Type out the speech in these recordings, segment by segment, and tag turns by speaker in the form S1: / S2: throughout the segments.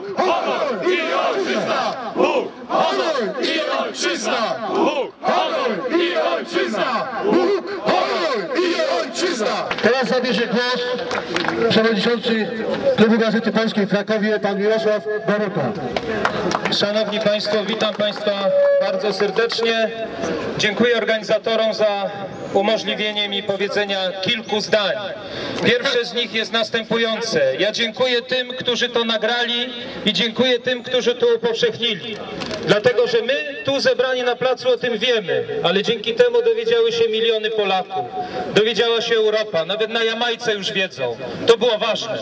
S1: Bóg, honor i ojczyzna! Bóg, honor i ojczyzna! Bóg, honor i ojczyzna! Bóg!
S2: Teraz zabierze głos przewodniczący Klubu Gazety Polskiej w Krakowie, pan Mirosław Baroka.
S3: Szanowni Państwo, witam Państwa bardzo serdecznie. Dziękuję organizatorom za umożliwienie mi powiedzenia kilku zdań. Pierwsze z nich jest następujące. Ja dziękuję tym, którzy to nagrali i dziękuję tym, którzy to upowszechnili. Dlatego, że my tu zebrani na placu o tym wiemy, ale dzięki temu dowiedziały się miliony Polaków. Dowiedziała się Europa, nawet na Jamajce już wiedzą. To było ważne.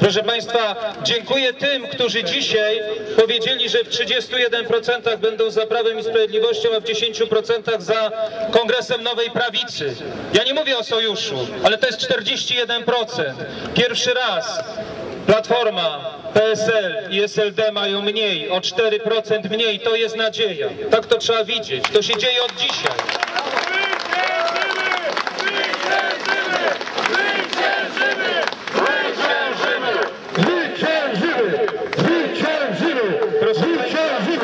S3: Proszę Państwa, dziękuję tym, którzy dzisiaj powiedzieli, że w 31% będą za Prawem i Sprawiedliwością, a w 10% za Kongresem Nowej Prawicy. Ja nie mówię o sojuszu, ale to jest 41%. Pierwszy raz Platforma, PSL i SLD mają mniej, o 4% mniej. To jest nadzieja. Tak to trzeba widzieć. To się dzieje od dzisiaj.
S2: Zwyciężymy! Zwyciężymy! Zwyciężymy!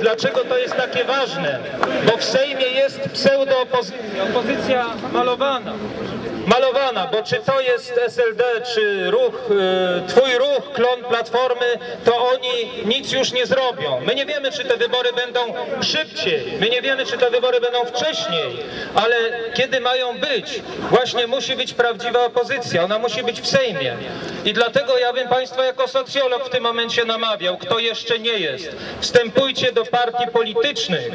S3: Dlaczego to jest takie ważne? Bo w Sejmie jest pseudoopozycja, opozycja malowana. Malowana, bo czy to jest SLD, czy ruch, y, twój ruch, klon Platformy, to oni nic już nie zrobią. My nie wiemy, czy te wybory będą szybciej, my nie wiemy, czy te wybory będą wcześniej, ale kiedy mają być, właśnie musi być prawdziwa opozycja, ona musi być w Sejmie. I dlatego ja bym Państwa jako socjolog w tym momencie namawiał, kto jeszcze nie jest, wstępujcie do partii politycznych.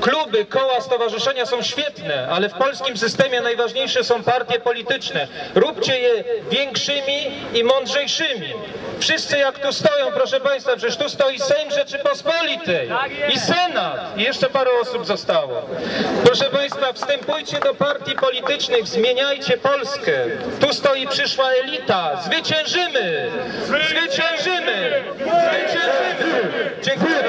S3: Kluby, koła, stowarzyszenia są świetne, ale w polskim systemie najważniejsze są partie polityczne. Róbcie je większymi i mądrzejszymi. Wszyscy jak tu stoją, proszę Państwa, przecież tu stoi Sejm Rzeczypospolitej i Senat i jeszcze parę osób zostało. Proszę Państwa, wstępujcie do partii politycznych, zmieniajcie Polskę. Tu stoi przyszła elita. Zwyciężymy! Zwyciężymy! Zwyciężymy! Dziękuję.